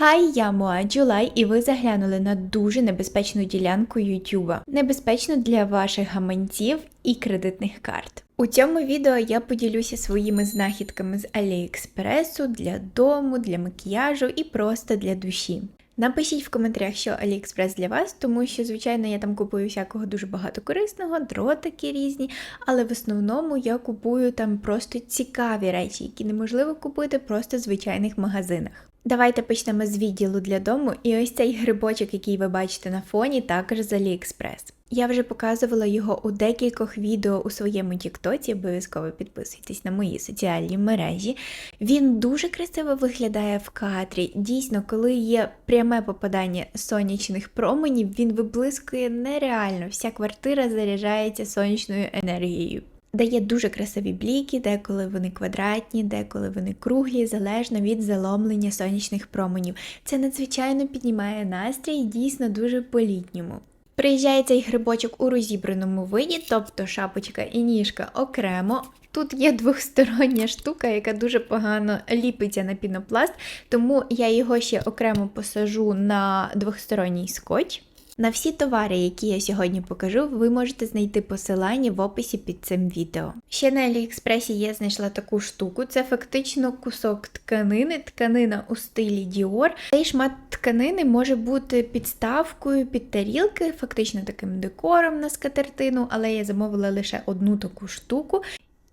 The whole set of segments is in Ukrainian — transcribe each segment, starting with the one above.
Хай, я Моа Джулай, і ви заглянули на дуже небезпечну ділянку Ютуба. Небезпечно для ваших гаманців і кредитних карт. У цьому відео я поділюся своїми знахідками з Аліекспресу для дому, для макіяжу і просто для душі. Напишіть в коментарях, що Аліекспрес для вас, тому що, звичайно, я там купую всякого дуже багато корисного, дротики різні, але в основному я купую там просто цікаві речі, які неможливо купити просто в звичайних магазинах. Давайте почнемо з відділу для дому, і ось цей грибочок, який ви бачите на фоні, також з Аліекспрес. Я вже показувала його у декількох відео у своєму Тіктоці, обов'язково підписуйтесь на мої соціальні мережі. Він дуже красиво виглядає в кадрі. Дійсно, коли є пряме попадання сонячних променів, він виблискує нереально. Вся квартира заряджається сонячною енергією. Дає дуже красиві бліки, деколи вони квадратні, деколи вони круглі, залежно від заломлення сонячних променів. Це надзвичайно піднімає настрій і дійсно дуже по-літньому. Приїжджає цей грибочок у розібраному виді, тобто шапочка і ніжка окремо. Тут є двохстороння штука, яка дуже погано ліпиться на пінопласт, тому я його ще окремо посажу на двохсторонній скотч. На всі товари, які я сьогодні покажу, ви можете знайти посилання в описі під цим відео. Ще на Аліекспресі я знайшла таку штуку. Це фактично кусок тканини, тканина у стилі Dior. Цей шмат тканини може бути підставкою під тарілки, фактично таким декором на скатертину, але я замовила лише одну таку штуку.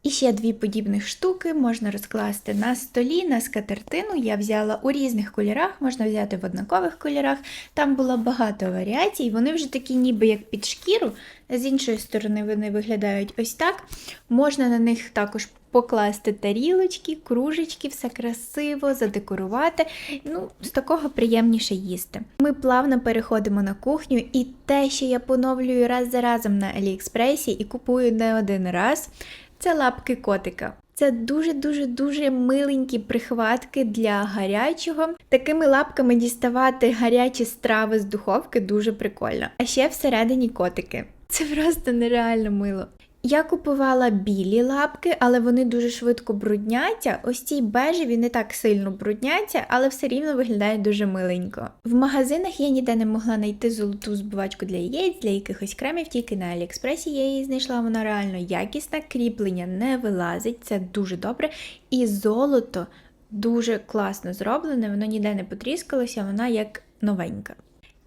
І ще дві подібних штуки можна розкласти на столі, на скатертину. Я взяла у різних кольорах, можна взяти в однакових кольорах. Там було багато варіацій, вони вже такі ніби як під шкіру. З іншої сторони, вони виглядають ось так. Можна на них також покласти тарілочки, кружечки, все красиво, задекорувати. Ну, з такого приємніше їсти. Ми плавно переходимо на кухню, і те, що я поновлюю раз за разом на Аліекспресі і купую не один раз. Це лапки котика. Це дуже-дуже дуже миленькі прихватки для гарячого. Такими лапками діставати гарячі страви з духовки дуже прикольно. А ще всередині котики. Це просто нереально мило. Я купувала білі лапки, але вони дуже швидко брудняться. Ось ці бежеві не так сильно брудняться, але все рівно виглядають дуже миленько. В магазинах я ніде не могла знайти золоту збивачку для яєць, для якихось кремів, тільки на Аліекспресі я її знайшла, вона реально якісна, кріплення не вилазить, це дуже добре. І золото дуже класно зроблене, воно ніде не потріскалося, вона як новенька.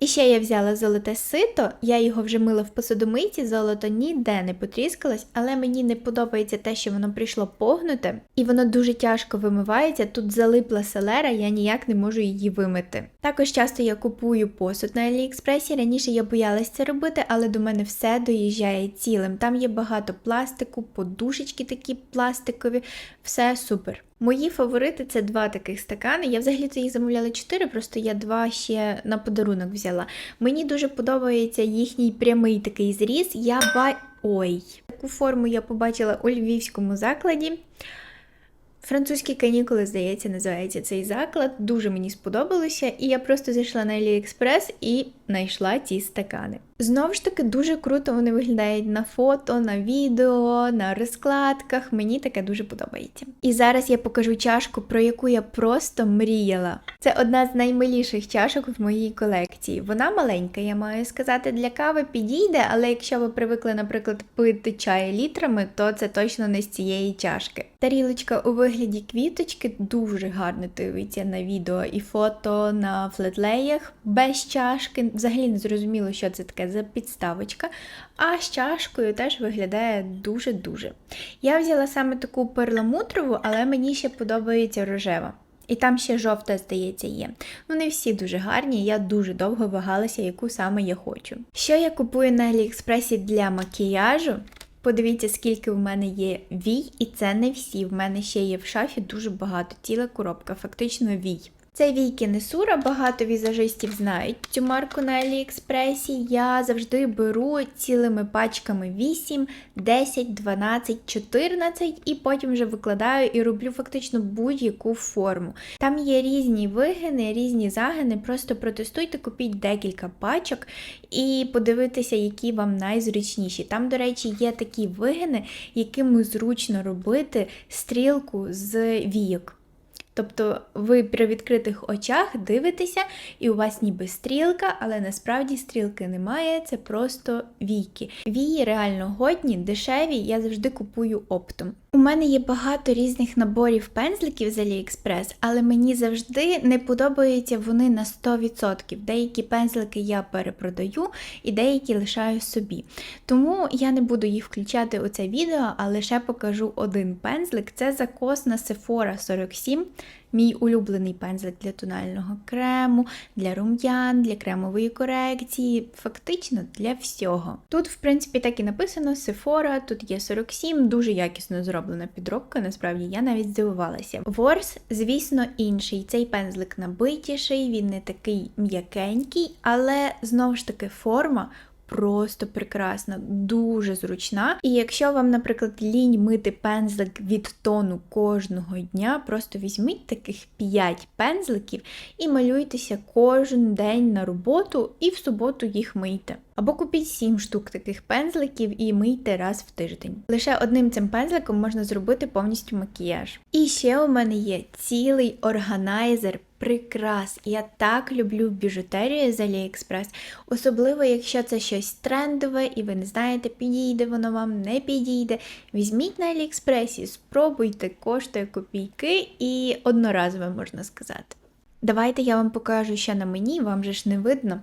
І ще я взяла золоте сито, я його вже мила в посудомийці, золото ніде не потріскалось, але мені не подобається те, що воно прийшло погнуте, і воно дуже тяжко вимивається. Тут залипла селера, я ніяк не можу її вимити. Також часто я купую посуд на Аліекспресі. Раніше я боялась це робити, але до мене все доїжджає цілим. Там є багато пластику, подушечки такі пластикові, все супер. Мої фаворити це два таких стакани. Я взагалі-то їх замовляла чотири, просто я два ще на подарунок взяла. Мені дуже подобається їхній прямий такий зріз. Я ба... Ой, таку форму я побачила у львівському закладі. Французькі канікули, здається, називається цей заклад. Дуже мені сподобалося, і я просто зайшла на AliExpress і знайшла ці стакани. Знову ж таки, дуже круто вони виглядають на фото, на відео, на розкладках. Мені таке дуже подобається. І зараз я покажу чашку, про яку я просто мріяла. Це одна з наймиліших чашок в моїй колекції. Вона маленька, я маю сказати, для кави підійде, але якщо ви привикли, наприклад, пити чай літрами, то це точно не з цієї чашки. Тарілочка у вигляді квіточки дуже гарно дивиться на відео і фото на флетлеях без чашки. Взагалі не зрозуміло, що це таке за підставочка. А з чашкою теж виглядає дуже-дуже. Я взяла саме таку перламутрову, але мені ще подобається рожева. І там ще жовта, здається, є. Вони всі дуже гарні, я дуже довго вагалася, яку саме я хочу. Що я купую на Аліекспресі для макіяжу? Подивіться, скільки в мене є вій, і це не всі. В мене ще є в шафі дуже багато, ціла коробка, фактично вій. Це війки Несура, багато візажистів знають цю марку на Аліекспресі. Я завжди беру цілими пачками 8, 10, 12, 14 і потім вже викладаю і роблю фактично будь-яку форму. Там є різні вигини, різні загини. Просто протестуйте, купіть декілька пачок і подивитися, які вам найзручніші. Там, до речі, є такі вигини, якими зручно робити стрілку з війок. Тобто ви при відкритих очах дивитеся, і у вас ніби стрілка, але насправді стрілки немає, це просто війки. Вії реально годні, дешеві, я завжди купую оптом. У мене є багато різних наборів пензликів з AliExpress, але мені завжди не подобаються вони на 100%. Деякі пензлики я перепродаю і деякі лишаю собі. Тому я не буду їх включати у це відео, а лише покажу один пензлик. Це закос на Sephora 47. Мій улюблений пензлик для тонального крему, для рум'ян, для кремової корекції, фактично для всього. Тут, в принципі, так і написано Sephora, тут є 47, дуже якісно зроблена підробка, насправді я навіть здивувалася. Ворс, звісно, інший. Цей пензлик набитіший, він не такий м'якенький, але знову ж таки форма просто прекрасна, дуже зручна. І якщо вам, наприклад, лінь мити пензлик від тону кожного дня, просто візьміть таких 5 пензликів і малюйтеся кожен день на роботу, і в суботу їх мийте. Або купіть 7 штук таких пензликів і мийте раз в тиждень. Лише одним цим пензликом можна зробити повністю макіяж. І ще у мене є цілий органайзер прикрас. Я так люблю біжутерію з AliExpress, особливо, якщо це щось трендове, і ви не знаєте, підійде воно вам, не підійде. Візьміть на AliExpress, спробуйте, коштує копійки і одноразове можна сказати. Давайте я вам покажу, що на мені, вам же ж не видно.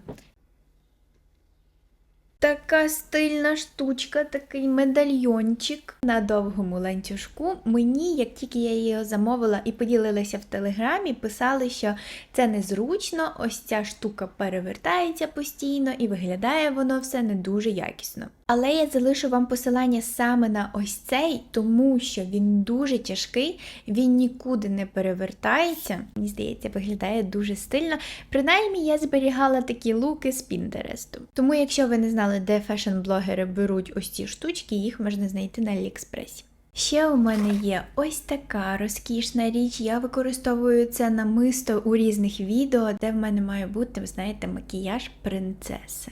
Така стильна штучка, такий медальйончик на довгому ланцюжку. Мені, як тільки я її замовила і поділилася в телеграмі, писали, що це незручно, ось ця штука перевертається постійно і виглядає воно все не дуже якісно. Але я залишу вам посилання саме на ось цей, тому що він дуже тяжкий, він нікуди не перевертається. Мені здається, виглядає дуже стильно. Принаймні, я зберігала такі луки з Пінтересту. Тому, якщо ви не знали, де фешн-блогери беруть ось ці штучки, їх можна знайти на Аліекспресі. Ще у мене є ось така розкішна річ. Я використовую це намисто у різних відео, де в мене має бути, ви знаєте, макіяж принцеси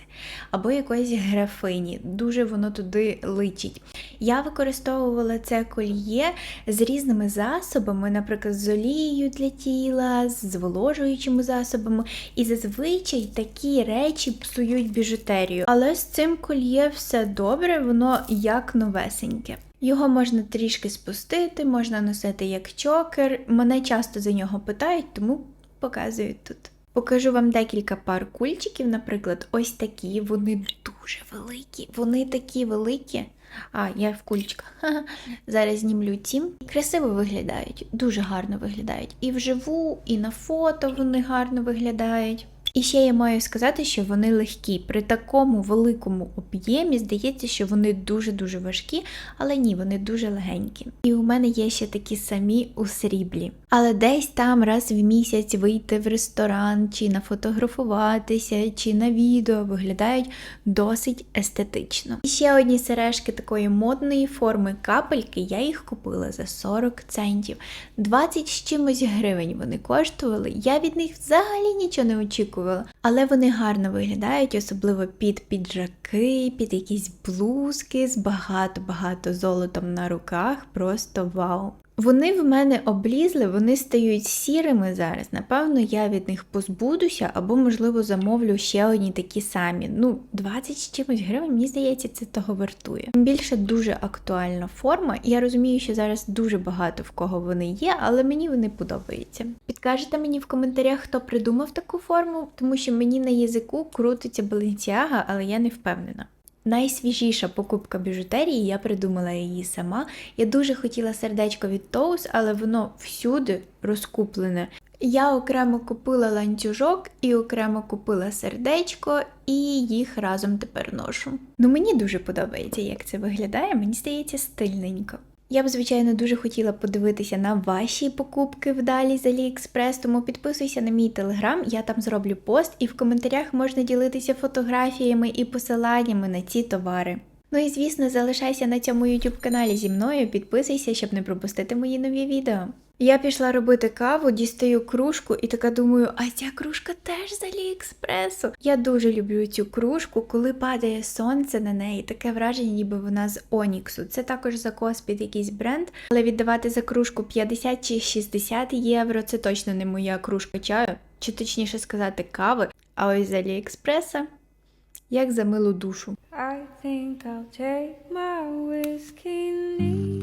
або якоїсь графині. Дуже воно туди личить. Я використовувала це кольє з різними засобами, наприклад, з олією для тіла, з зволожуючими засобами. І зазвичай такі речі псують біжутерію. Але з цим кольє все добре, воно як новесеньке. Його можна трішки спустити, можна носити як чокер. Мене часто за нього питають, тому показую тут. Покажу вам декілька пар кульчиків, наприклад, ось такі. Вони дуже великі. Вони такі великі. А, я в кульчиках. Зараз знімлю ці. Красиво виглядають, дуже гарно виглядають. І вживу, і на фото вони гарно виглядають. І ще я маю сказати, що вони легкі. При такому великому об'ємі здається, що вони дуже-дуже важкі, але ні, вони дуже легенькі. І у мене є ще такі самі у сріблі. Але десь там раз в місяць вийти в ресторан, чи нафотографуватися, чи на відео виглядають досить естетично. І ще одні сережки такої модної форми капельки, я їх купила за 40 центів. 20 з чимось гривень вони коштували. Я від них взагалі нічого не очікувала. Але вони гарно виглядають, особливо під піджаки, під якісь блузки з багато-багато золотом на руках. Просто вау! Вони в мене облізли, вони стають сірими зараз. Напевно, я від них позбудуся, або, можливо, замовлю ще одні такі самі. Ну, 20 з чимось гривень, мені здається, це того вартує. Тим більше дуже актуальна форма. Я розумію, що зараз дуже багато в кого вони є, але мені вони подобаються. Підкажете мені в коментарях, хто придумав таку форму, тому що мені на язику крутиться Balenciaga, але я не впевнена. Найсвіжіша покупка біжутерії, я придумала її сама. Я дуже хотіла сердечко від Тоус, але воно всюди розкуплене. Я окремо купила ланцюжок і окремо купила сердечко, і їх разом тепер ношу. Ну мені дуже подобається, як це виглядає, мені здається, стильненько. Я б, звичайно, дуже хотіла подивитися на ваші покупки вдалі з AliExpress, тому підписуйся на мій телеграм, я там зроблю пост, і в коментарях можна ділитися фотографіями і посиланнями на ці товари. Ну і звісно, залишайся на цьому YouTube каналі зі мною, підписуйся, щоб не пропустити мої нові відео. Я пішла робити каву, дістаю кружку і така думаю, а ця кружка теж з Аліекспресу. Я дуже люблю цю кружку, коли падає сонце на неї, таке враження, ніби вона з Оніксу. Це також закос під якийсь бренд, але віддавати за кружку 50 чи 60 євро це точно не моя кружка чаю, чи точніше сказати кави. А ось з Аліекспреса як за милу душу. Think I'll take my whiskey neat.